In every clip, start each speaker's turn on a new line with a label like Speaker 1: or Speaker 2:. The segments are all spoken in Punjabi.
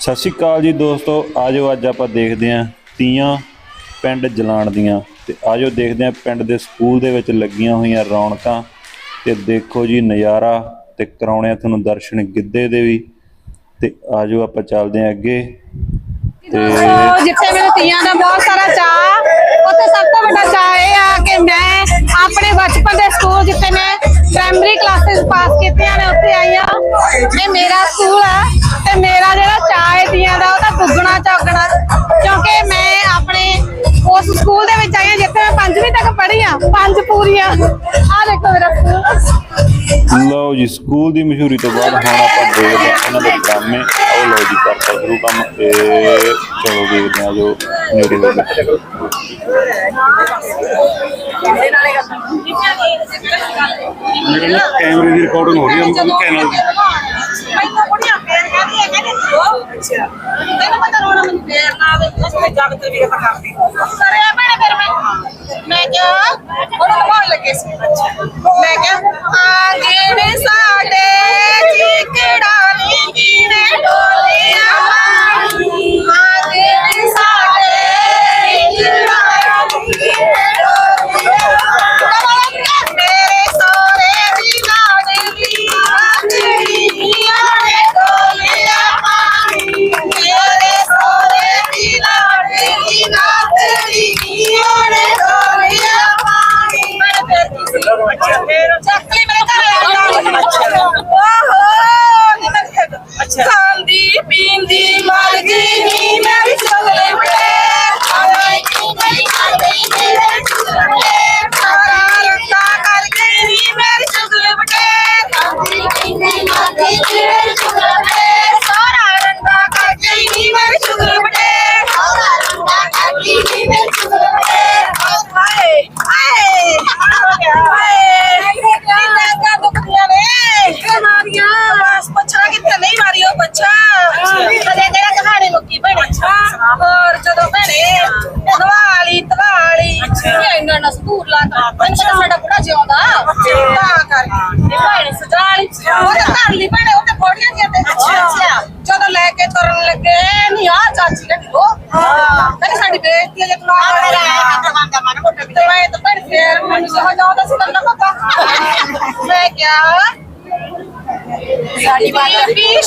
Speaker 1: ਸਤਿ ਸ਼੍ਰੀ ਅਕਾਲ ਜੀ ਦੋਸਤੋ, ਆਜੋ ਅੱਜ ਆਪਾਂ ਦੇਖਦੇ ਹਾਂ ਤੀਆਂ ਪਿੰਡ ਜਲਾਣ ਦੀਆਂ। ਤੇ ਆਜੋ ਦੇਖਦੇ ਹਾਂ ਪਿੰਡ ਦੇ ਸਕੂਲ ਦੇ ਵਿੱਚ ਲੱਗੀਆਂ ਹੋਈਆਂ ਰੌਣਕਾਂ। ਤੇ ਦੇਖੋ ਜੀ ਨਜ਼ਾਰਾ ਤੇ ਕਰਾਉਣੇ ਆ ਤੁਹਾਨੂੰ ਦਰਸ਼ਨ ਗਿੱਧੇ ਦੇ ਵੀ। ਤੇ ਆਜੋ ਆਪਾਂ ਚੱਲਦੇ ਹਾਂ ਅੱਗੇ। ਤੇ
Speaker 2: ਜਿੱਥੇ ਮੈਨੂੰ ਤੀਆਂ ਦਾ ਬਹੁਤ ਸਾਰਾ ਚਾਹ ਉੱਥੇ ਸਭ ਤੋਂ ਵੱਡਾ ਚਾਹ ਇਹ ਆ ਕਿ ਮੈਂ ਆਪਣੇ ਬਚਪਨ ਦੇ ਸਕੂਲ ਜਿੱਥੇ ਮੈਂ ਪ੍ਰਾਇਮਰੀ ਕਲਾਸਿਸ ਪਾਸ ਕੀਤੀਆਂ ਨੇ, ਉੱਥੇ ਆਈ ਆ ਇਹ ਮੇਰਾ ਸਕੂਲ ਆ ਤੇ ਮੇਰਾ ਜਿਹੜਾ ਚਾਹ ਹੈ ਤੀਆਂ ਦਾ, ਉਹ ਤਾਂ ਦੁੱਗਣਾ ਚੌਗਣਾ। ਕਿਉਂਕਿ ਮੈਂ ਆਪਣੇ ਉਸ ਸਕੂਲ ਦੇ ਵਿੱਚ ਆਈ ਹਾਂ ਜਿੱਥੇ ਮੈਂ ਪੰਜਵੀਂ ਤੱਕ ਪੜ੍ਹੀ ਆ ਪੰਜ ਪੂਰੀਆਂ। ਆ ਦੇਖੋ ਮੇਰਾ ਸਕੂਲ।
Speaker 1: ਲਓ ਜੀ, ਸਕੂਲ ਦੀ ਮਸ਼ਹੂਰੀ ਤੋਂ ਬਾਅਦ ਹੁਣ ਆਪਾਂ ਦੇਖਦੇ ਹਾਂ ਇਹਨਾਂ ਦੇ ਡਰਾਮੇ। ਆਓ ਲਓ ਜੀ ਕਰਤਾ ਸ਼ੁਰੂ ਕੰਮ ਤੇ ਚਲੋ ਦੇਖਦੇ ਹਾਂ ਜੋ ਨੇੜੇ ਹੋ ਗਏ
Speaker 3: ਕੈਮਰੇ ਦੀ ਰਿਕਾਰਡਿੰਗ ਹੋ ਰਹੀ ਹੈ ਚੈਨਲ ਦੀ
Speaker 2: ਮੈਨੂੰ ਕੁੜੀਆਂ ਫੇਰ ਕਹਿੰਦੀ ਹੈ ਕਹਿੰਦੀ ਤੂੰ ਅੱਛਾ ਤੈਨੂੰ ਪਤਾ ਰੋਣਾ ਮੈਨੂੰ ਫੇਰ ਨਾ ਆਵੇ ਉਸ ਤੇ ਜਗ ਤੇ ਵੀ ਕਰਦੀ ਕਰਿਆ ਭੈਣੇ ਫਿਰ ਮੈਂ ਮੈਂ ਕਿਹਾ ਸਾਡੀ ਬੀਬੀ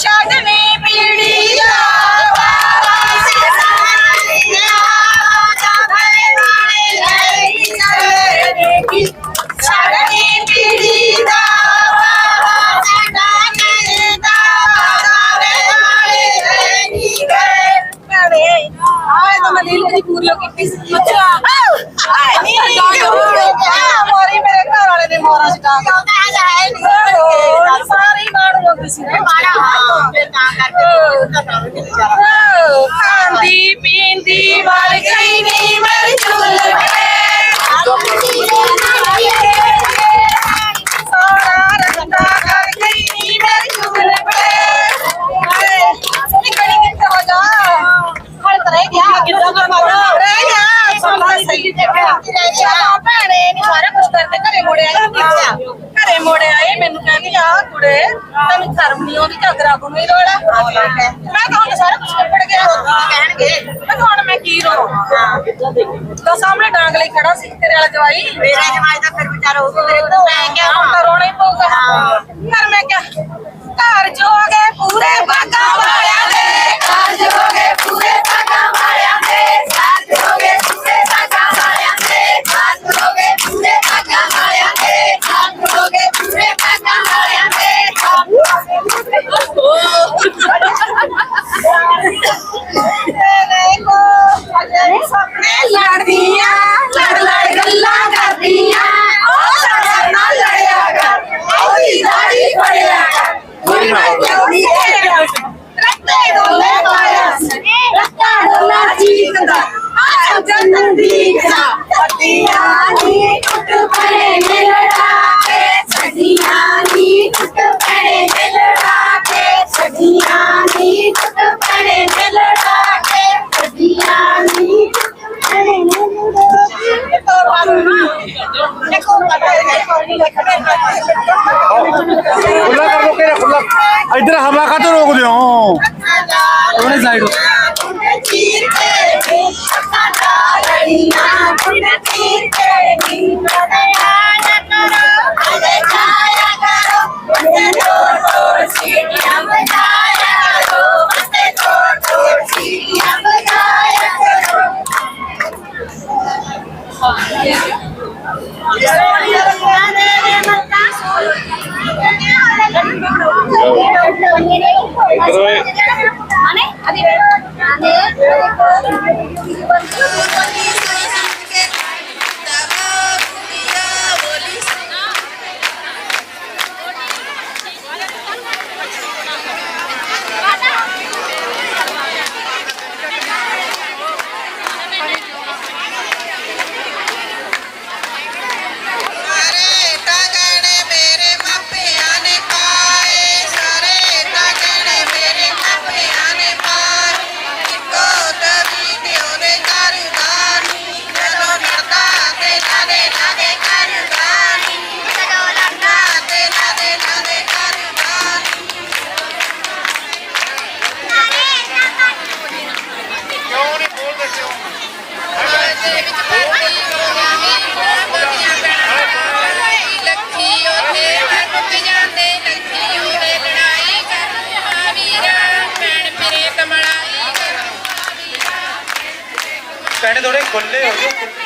Speaker 2: ਆ ਜੰਨਤ ਦੀਕਦਾ ਪੱਟੀਆਂ ਨੀ ਟੁੱਟ ਪੜੇ ਨੇ ਲੜਾ ਕੇ ਛੱਡੀਆਂ ਨੀ ਟੁੱਟ ਪੜੇ ਨੇ ਲੜਾ ਕੇ ਛੱਡੀਆਂ ਨੀ ਟੁੱਟ ਪੜੇ ਨੇ ਲੜਾ ਕੇ ਛੱਡੀਆਂ ਨੀ ਟੁੱਟ ਪੜੇ ਨੇ ਲੜਾ ਕੇ ਦੇਖੋ
Speaker 3: ਖੁੱਲਾ ਕਰ ਲੋ ਕਿਹੜਾ ਖੁੱਲਾ ਇਧਰ ਹਵਾ ਖਾਤੋਂ ਰੋਕ ਦਿਓ
Speaker 4: ਥੋੜੇ
Speaker 5: தீர்க்க ਭੈਣੇ
Speaker 3: ਥੋੜੇ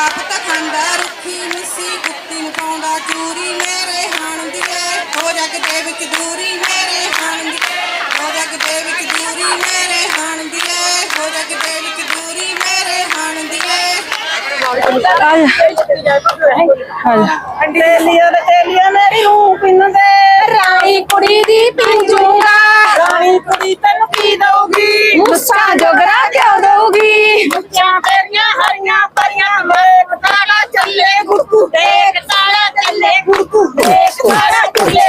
Speaker 5: ਆਪ ਤਾਂ ਖਾਂਦਾ ਰੁੱਖੀ ਮਿੱਸੀ ਕੁੱਤੀ ਨੂੰ ਪਾਉਂਦਾ ਚੂਰੀ ਮੇਰੇ ਹਾਣ ਦੀਏ ਹੋ ਜਗ ਦੇ ਵਿੱਚ ਦੂਰੀ ਮੇਰੇ ਹਾਣ ਦੀਏ ਹੋ ਜਗ ਦੇ ਵਿੱਚ ਦੂਰੀ ਮੇਰੇ ਹਾਣ ਦੀਏ ਹੋ ਜਗ ਦੇ ਵਿੱਚ ਦੂਰੀ ਮੇਰੇ ਹਾਣ ਦੀਏ
Speaker 2: ਤੇਲੀਆਂ ਦੇ ਤੇਲੀਆਂ ਮੇਰੀ ਹੂੰ ਪਿੰਦੇ
Speaker 5: ਰਾਣੀ ਕੁੜੀ ਦੀ ਪਿੰਜੂਗਾ
Speaker 2: ਰਾਣੀ ਕੁੜੀ ਤੈਨੂੰ ਕੀ ਦਊਗੀ?
Speaker 5: ਮੁੱਛਾਂ ਜੋਗਰਾ
Speaker 2: हरिया हरिया परिया मेरे तारा चले गुरकू देख तारा चले गुरकू देख तारा चले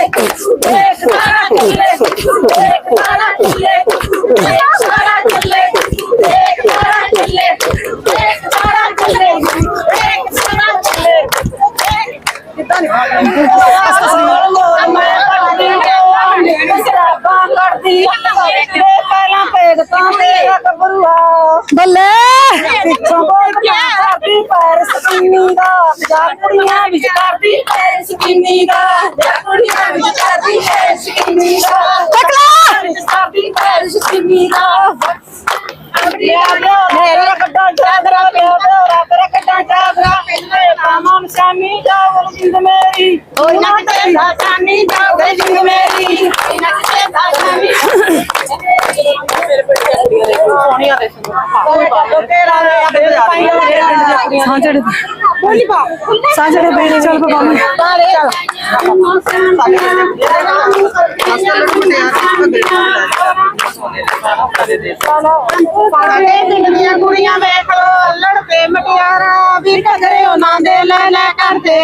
Speaker 2: देख तारा चले देख तारा चले देख तारा चले देख तारा चले देख तारा चले देख
Speaker 5: तारा
Speaker 2: चले। बल्ले। Oh, come ਸਕੀਨੀ ਦਾ ਜਾ ਕੁੜੀਆਂ ਵਿੱਚ ਕਰਦੀ ਪੈਰ ਸਕੀਨੀ ਦਾ ਜਾ ਕੁੜੀਆਂ ਵਿੱਚ ਕਰਦੀ ਪੈਰ ਸਕੀਨੀ ਦਾ ਟਕਲਾ ਵਿੱਚ ਕਰਦੀ ਪੈਰ ਸਕੀਨੀ ਦਾ ਮੇਰੇ ਕੱਡਾ ਚਾਦਰਾ ਪਿਆ ਤੇਰਾ ਤੇਰਾ ਕੱਡਾ ਚਾਦਰਾ ਪਿੰਨੇ ਮਾਮਾ ਸ਼ਾਮੀ ਜਾਵਲ ਜਿੰਦ ਮੇਰੀ। ਓਏ ਨਾ ਤੇ ਸ਼ਾਮੀ ਜਾਵਲ ਜਿੰਦ ਮੇਰੀ। ਨਾ ਤੇ ਸ਼ਾਮੀ ਸੋਹਣੀਆਂ ਦੇ ਸਾਂਝੜੇ ਬੋਲੀ ਪਾ ਸਾਂਝੜੇ ਬੇੜੇ ਚੱਲ ਪਕਾਉਂ ਸਾਡੇ ਪਿੰਡ ਦੀਆਂ ਕੁੜੀਆਂ ਵੇਖ ਲੋ ਅੱਲੜ ਮਟਿਆਰਾ ਵੀ ਘਗਰੇ ਉਹਨਾਂ ਦੇ ਲੈ ਲੈ ਕਰਦੇ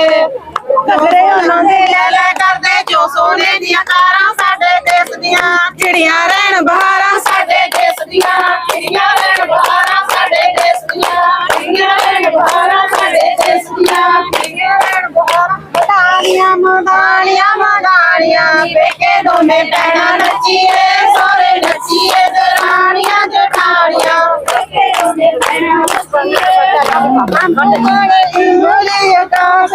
Speaker 2: ਘਗਰੇ ਉਹਨਾਂ ਦੇ ਲੈ ਲੈ ਕਰਦੇ ਜੋ ਸੋਨੇ ਦੀਆਂ ਤਾਰਾਂ ਸਾਡੇ ਦੇਸ਼ ਦੀਆਂ ਚਿੜੀਆਂ ਰਹਿਣ ਬਹਾਰਾਂ, ਸਾਡੇ ਦੇਸ਼ ਦੀਆਂ ਚਿੜੀਆਂ ਰਹਿਣ ਬਹਾਰਾਂ ਦੀਆਂ ਚਿੜੀਆਂ ਰਹਿਣ ਬਹਾਰਾਂ ਸਾਡੇ ਦੇਸ਼ ਦੀਆਂ ਚਿੜੀਆਂ ਰਹਿਣ ਬਹਾਰਾਂ ਮਦਾਨੀਆਂ ਮਦਾਨੀਆਂ ਮਦਾਨੀਆਂ ਪੇਕੇ ਦੋਨੇ ਪੈਣਾ ਨੱਚੀਏ ਸਾਰੇ ਨੱਚੀਏ ਦਰਾਣੀਆਂ ਜਠਾਣੀਆਂ ਪੇਕੇ ਦੋਨੇ ਪੈਣਾ ਨੱਚੀਏ ਕੋਲੇ ਇੰਗਲੀ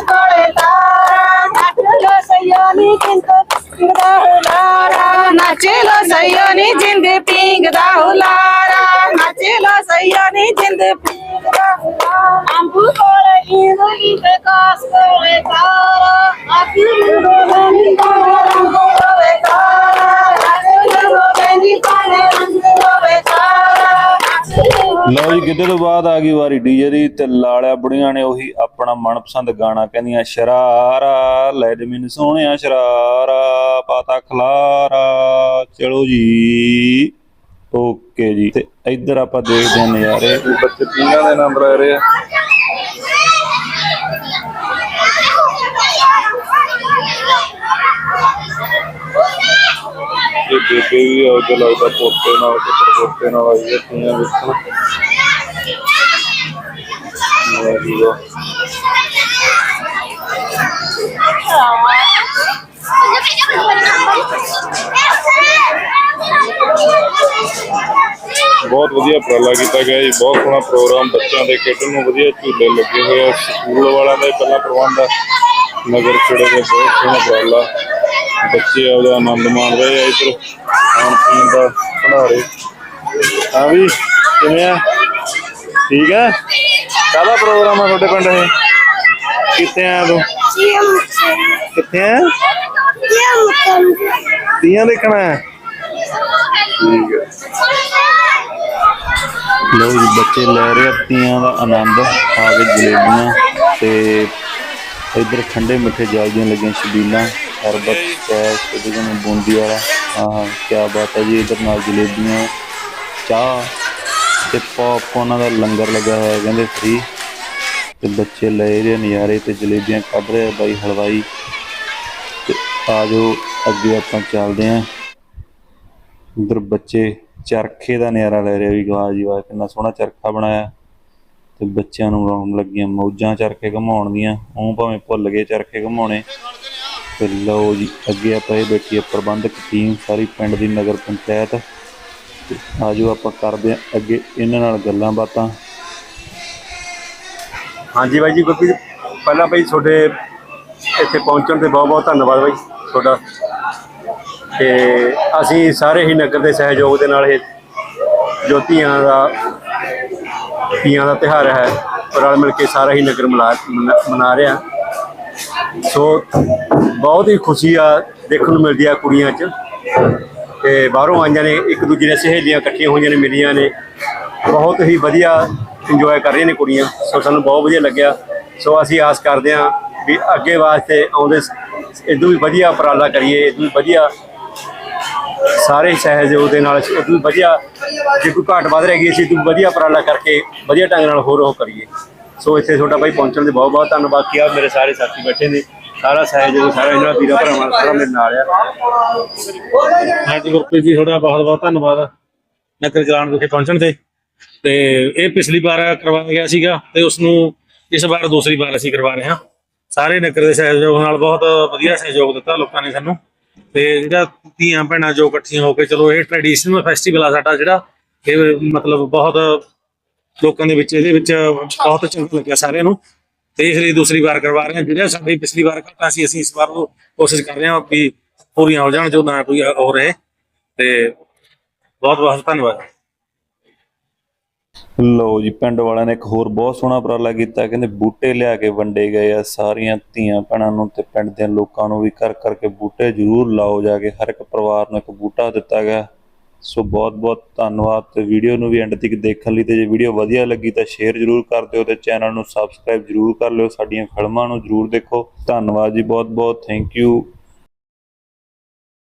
Speaker 2: ਕੋਲੇ ਤਾਰਾ ਨੱਚ ਲੋ ਸਯਾਨੀ ਜਿੰਦ ਪਿੰਗਦਾ ਹੁਲਾਰਾ ਨੱਚ ਲੋ ਸਯਾਨੀ ਜਿੰਦ ਪਿੰਗਦਾ ਹੁਲਾਰਾ ਨੱਚ ਲੋ ਜਿੰਦ ਪਿੰਗਦਾ ਕੋਲੇ ਇੰਗਲੀ ਤੇ ਕੋਲੇ ਤਾਰਾ। ਆਖੀ ਰੋਵੇ ਨੀ ਕੋਲੇ ਰੰਗ ਰੋਵੇ ਤਾਰਾ। ਆਖੀ ਰੋਵੇ ਨੀ ਕੋਲੇ ਰੰਗ ਰੋਵੇ ਤਾਰਾ।
Speaker 1: ਲਓ ਜੀ, ਗਿੱਧੇ ਤੋਂ ਬਾਅਦ ਆ ਗਈ ਵਾਰੀ ਡੀਜੇ ਦੀ ਤੇ ਲਾਲਿਆ ਬੁੜੀਆਂ ਨੇ ਉਹੀ ਆਪਣਾ ਮਨਪਸੰਦ ਗਾਣਾ ਕਹਿੰਦੀਆਂ, ਸ਼ਰਾਰਾ, ਲੈ ਦੇ ਮੈਨੂੰ ਸੋਹਣਿਆ ਸ਼ਰਾਰਾ ਪਾਤਾ ਖਲਾਰਾ, ਚਲੋ ਜੀ। ਓਕੇ ਜੀ, ਤੇ ਇੱਧਰ ਆਪਾਂ ਦੇਖਦੇ ਹਾਂ ਨਜ਼ਾਰੇ। ਬੱਚੇ ਪੀਂਘਾਂ ਦੇ ਨਾਮ ਲੈ ਰਹੇ ਆ। ਤੇ ਬੇਬੇ ਵੀ ਆ, ਉਹਦੇ ਲੱਗਦਾ ਪੋਤੇ ਨਾਲ ਤੇ ਪੋਤੇ ਨਾਲ ਆਈ ਹੈ ਤੀਆਂ ਵੇਖਣ। ਵਾਹ ਜੀ ਵਾਹ। ਬਹੁਤ ਵਧੀਆ ਉਪਰਾਲਾ ਕੀਤਾ ਗਿਆ ਜੀ ਬਹੁਤ ਸੋਹਣਾ ਪ੍ਰੋਗਰਾਮ ਬੱਚਿਆਂ ਦੇ ਖੇਡਣ ਨੂੰ ਵਧੀਆ ਝੂਲੇ ਲੱਗੇ ਹੋਏ ਆ ਸਕੂਲ ਵਾਲਿਆਂ ਦਾ ਪਹਿਲਾਂ ਪ੍ਰਬੰਧ ਆ ਨਗਰ ਖੇੜੇ ਦੇ ਬਹੁਤ ਸੋਹਣਾ ਉਪਰਾਲਾ। ਬੱਚੇ ਆਪਦਾ ਆਨੰਦ ਮਾਣ ਰਹੇ ਆ ਇੱਧਰ ਖਾਣ ਪੀਣ ਦਾ ਭੰਡਾਰੇ। ਹਾਂ ਵੀ ਕਿਵੇਂ ਆ? ਠੀਕ ਆ? ਕਾਹਦਾ ਪ੍ਰੋਗਰਾਮ ਆ ਤੁਹਾਡੇ ਪਿੰਡ ਇਹ? ਕਿੱਥੇ ਆ ਤੂੰ? ਕਿੱਥੇ ਆ? ਤੀਆਂ ਦੇਖਣਾ ਹੈ ਠੀਕ ਹੈ ਲਓ ਜੀ, ਬੱਚੇ ਲੈ ਰਹੇ ਆ, ਤੀਆਂ ਦਾ ਆਨੰਦ, ਆ ਕੇ ਜਲੇਬੀਆਂ ਤੇ ਇਧਰ ਠੰਡੇ ਮਿੱਠੇ ਜਲਦੀਆਂ ਲੱਗੀਆਂ ਸ਼ਬੀਲਾਂ ਸ਼ਰਬਤ ਚਾਹ ਇਹਦੇ ਨੂੰ ਬੂੰਦੀ ਵਾਲਾ, ਆਹ ਕੀ ਬਾਤ ਹੈ ਜੀ, ਇਧਰ ਨਾਲ ਜਲੇਬੀਆਂ, ਚਾਹ ਤੇ ਪੌਪਕੌਰਨਾਂ ਦਾ ਲੰਗਰ ਲੱਗਾ ਹੋਇਆ, ਕਹਿੰਦੇ ਫ੍ਰੀ ਤੇ ਬੱਚੇ ਲੈ ਰਹੇ ਆ ਨਜ਼ਾਰੇ ਤੇ ਜਲੇਬੀਆਂ ਕੱਢ ਰਹੇ ਆ ਬਾਈ ਹਲਵਾਈ ਤੇ ਆ ਜਾਓ, ਅੱਗੇ ਆਪਾਂ ਚੱਲਦੇ ਆਂ ਉਧਰ ਬੱਚੇ ਚਰਖੇ ਦਾ ਨਜ਼ਾਰਾ ਲੈ ਰਹੇ ਵੀ ਵਾਹ ਜੀ ਵਾਹ, ਕਿੰਨਾ ਸੋਹਣਾ ਚਰਖਾ ਬਣਾਇਆ। ਤੇ ਬੱਚਿਆਂ ਨੂੰ ਰੌਣ ਲੱਗੀਆਂ, ਮੌਜਾਂ ਚਰਖੇ ਘਮਾਉਣ ਦੀਆਂ। ਉਹ ਭਾਵੇਂ ਭੁੱਲ ਗਏ ਚਰਖੇ ਘਮਾਉਣੇ। ਤੇ ਲਓ ਜੀ, ਅੱਗੇ ਆਪਾਂ ਇਹ ਬੈਠੀ ਹੈ ਪ੍ਰਬੰਧਕ ਟੀਮ ਸਾਰੀ ਪਿੰਡ ਦੀ ਨਗਰ ਪੰਚਾਇਤ। ਆਜੋ ਆਪਾਂ ਕਰਦੇ ਆਂ ਅੱਗੇ ਇਹਨਾਂ ਨਾਲ ਗੱਲਾਂ ਬਾਤਾਂ।
Speaker 4: ਹਾਂਜੀ ਬਾਈ ਜੀ, ਗੁਰਪ੍ਰੀਤ ਪਹਿਲਾਂ ਬਾਈ ਤੁਹਾਡੇ ਇੱਥੇ ਪਹੁੰਚਣ ਤੇ ਬਹੁਤ ਬਹੁਤ ਧੰਨਵਾਦ ਬਾਈ ਤੁਹਾਡਾ। ਤੇ ਅਸੀਂ ਸਾਰੇ ਹੀ ਨਗਰ ਦੇ ਸਹਿਯੋਗ ਦੇ ਨਾਲ ਇਹ ਜੋ ਧੀਆਂ ਦਾ ਧੀਆਂ ਦਾ ਤਿਉਹਾਰ ਹੈ, ਰਲ ਮਿਲ ਕੇ ਸਾਰਾ ਹੀ ਨਗਰ ਮਨਾ ਮਨਾ- ਮਨਾ ਰਿਹਾ ਸੋ ਬਹੁਤ ਹੀ ਖੁਸ਼ੀ ਆ ਦੇਖਣ ਨੂੰ ਮਿਲਦੀ ਆ ਕੁੜੀਆਂ 'ਚ। ਤੇ ਬਾਹਰੋਂ ਆਈਆਂ ਨੇ, ਇੱਕ ਦੂਜੇ ਨੇ ਸਹੇਲੀਆਂ ਇਕੱਠੀਆਂ ਹੋਈਆਂ ਨੇ, ਮਿਲੀਆਂ ਨੇ। ਬਹੁਤ ਹੀ ਵਧੀਆ ਇੰਜੋਏ ਕਰ ਰਹੀਆਂ ਨੇ ਕੁੜੀਆਂ। ਸੋ ਸਾਨੂੰ ਬਹੁਤ ਵਧੀਆ ਲੱਗਿਆ। ਸੋ ਅਸੀਂ ਆਸ ਕਰਦੇ ਹਾਂ ਵੀ ਅੱਗੇ ਵਾਸਤੇ ਆਉਂਦੇ ਇਦੋਂ ਵੀ ਵਧੀਆ ਉਪਰਾਲਾ ਕਰੀਏ ਇਦੋਂ ਵੀ ਵਧੀਆ ਸਾਰੇ ਸਹਿਯੋਗ ਦੇ ਨਾਲ ਇਦੋਂ ਵਧੀਆ, ਜੇ ਕੋਈ ਘਾਟ ਵੱਧ ਰਹਿ ਗਈ ਅਸੀਂ ਤੂੰ ਵਧੀਆ ਉਪਰਾਲਾ ਕਰਕੇ ਵਧੀਆ ਢੰਗ ਨਾਲ ਹੋਰ ਉਹ ਕਰੀਏ। ਸੋ ਇੱਥੇ ਤੁਹਾਡਾ ਬਾਈ ਪਹੁੰਚਣ ਦੇ ਬਹੁਤ ਬਹੁਤ ਧੰਨਵਾਦ। ਕੀ ਮੇਰੇ ਸਾਰੇ ਸਾਥੀ ਬੈਠੇ ਨੇ। ਸਾਰਾ ਸਹਿਯੋਗ ਸਾਰਾ ਇਹਨਾਂ ਵੀਰਾਂ ਭਰਾਵਾਂ ਸਾਰਾ ਮੇਰੇ ਨਾਲ ਆ।
Speaker 6: ਹਾਂਜੀ ਗੁਰਪ੍ਰੀਤ ਜੀ, ਤੁਹਾਡਾ ਬਹੁਤ ਬਹੁਤ ਧੰਨਵਾਦ ਨਗਰ ਜਲਾਨ ਵਿਖੇ ਪਹੁੰਚਣ ਤੇ। ਤੇ ਇਹ ਪਿਛਲੀ ਵਾਰ ਕਰਵਾਇਆ ਗਿਆ ਸੀਗਾ ਤੇ ਉਸ ਨੂੰ ਇਸ ਵਾਰ ਦੂਸਰੀ ਵਾਰ ਅਸੀਂ ਕਰਵਾ ਰਹੇ ਹਾਂ। ਸਾਰੇ ਨਗਰ ਦੇ ਸਹਿਯੋਗ ਨਾਲ ਬਹੁਤ ਵਧੀਆ ਸਹਿਯੋਗ ਦਿੱਤਾ ਲੋਕਾਂ ਨੇ ਸਾਨੂੰ। ਤੇ ਜਿਹੜਾ ਧੀਆਂ ਭੈਣਾਂ ਜੋ ਇਕੱਠੀਆਂ ਹੋ ਕੇ, ਚਲੋ ਇਹ ਟ੍ਰੈਡੀਸ਼ਨਲ ਫੈਸਟੀਵਲ ਆ ਸਾਡਾ ਜਿਹੜਾ, ਇਹ ਮਤਲਬ ਬਹੁਤ ਲੋਕਾਂ ਦੇ ਵਿੱਚ, ਇਹਦੇ ਵਿੱਚ ਬਹੁਤ ਚੰਗਾ ਲੱਗਿਆ ਸਾਰਿਆਂ ਨੂੰ। ਤੇ ਇਸ ਲਈ ਦੂਸਰੀ ਵਾਰ ਕਰਵਾ ਰਹੇ ਹਾਂ। ਜਿਹੜਾ ਸਾਡੀ ਪਿਛਲੀ ਵਾਰ ਘਟਨਾ ਸੀ, ਅਸੀਂ ਇਸ ਵਾਰ ਉਹ ਕੋਸ਼ਿਸ਼ ਕਰ ਰਹੇ ਹਾਂ ਕਿ ਪੂਰੀਆਂ ਹੋ ਜਾਣ, ਜੋ ਨਾ ਕੋਈ ਹੋ ਰਹੇ। ਤੇ ਬਹੁਤ ਬਹੁਤ ਧੰਨਵਾਦ।
Speaker 1: ਲਓ ਜੀ, ਪਿੰਡ ਵਾਲਿਆਂ ਨੇ ਇੱਕ ਹੋਰ ਬਹੁਤ ਸੋਹਣਾ ਉਪਰਾਲਾ ਕੀਤਾ, ਕਹਿੰਦੇ ਬੂਟੇ ਲਿਆ ਕੇ ਵੰਡੇ ਗਏ ਆ ਸਾਰੀਆਂ ਧੀਆਂ ਭੈਣਾਂ ਨੂੰ ਤੇ ਪਿੰਡ ਦੇ ਲੋਕਾਂ ਨੂੰ ਵੀ ਕਰ ਕਰਕੇ ਬੂਟੇ ਜ਼ਰੂਰ ਲਾਓ ਜਾ ਕੇ, ਹਰ ਇੱਕ ਪਰਿਵਾਰ ਨੂੰ ਇੱਕ ਬੂਟਾ ਦਿੱਤਾ ਗਿਆ। ਸੋ ਬਹੁਤ ਬਹੁਤ ਧੰਨਵਾਦ ਤੇ ਵੀਡੀਓ ਨੂੰ ਵੀ ਐਂਡ ਤੱਕ ਦੇਖਣ ਲਈ ਤੇ ਜੇ ਵੀਡੀਓ ਵਧੀਆ ਲੱਗੀ ਤਾਂ ਸ਼ੇਅਰ ਜ਼ਰੂਰ ਕਰ ਦਿਓ ਤੇ ਚੈਨਲ ਨੂੰ ਸਬਸਕ੍ਰਾਈਬ ਜ਼ਰੂਰ ਕਰ ਲਿਓ, ਸਾਡੀਆਂ ਫਿਲਮਾਂ ਨੂੰ ਜ਼ਰੂਰ ਦੇਖੋ। ਧੰਨਵਾਦ ਜੀ, ਬਹੁਤ ਬਹੁਤ ਥੈਂਕ ਯੂ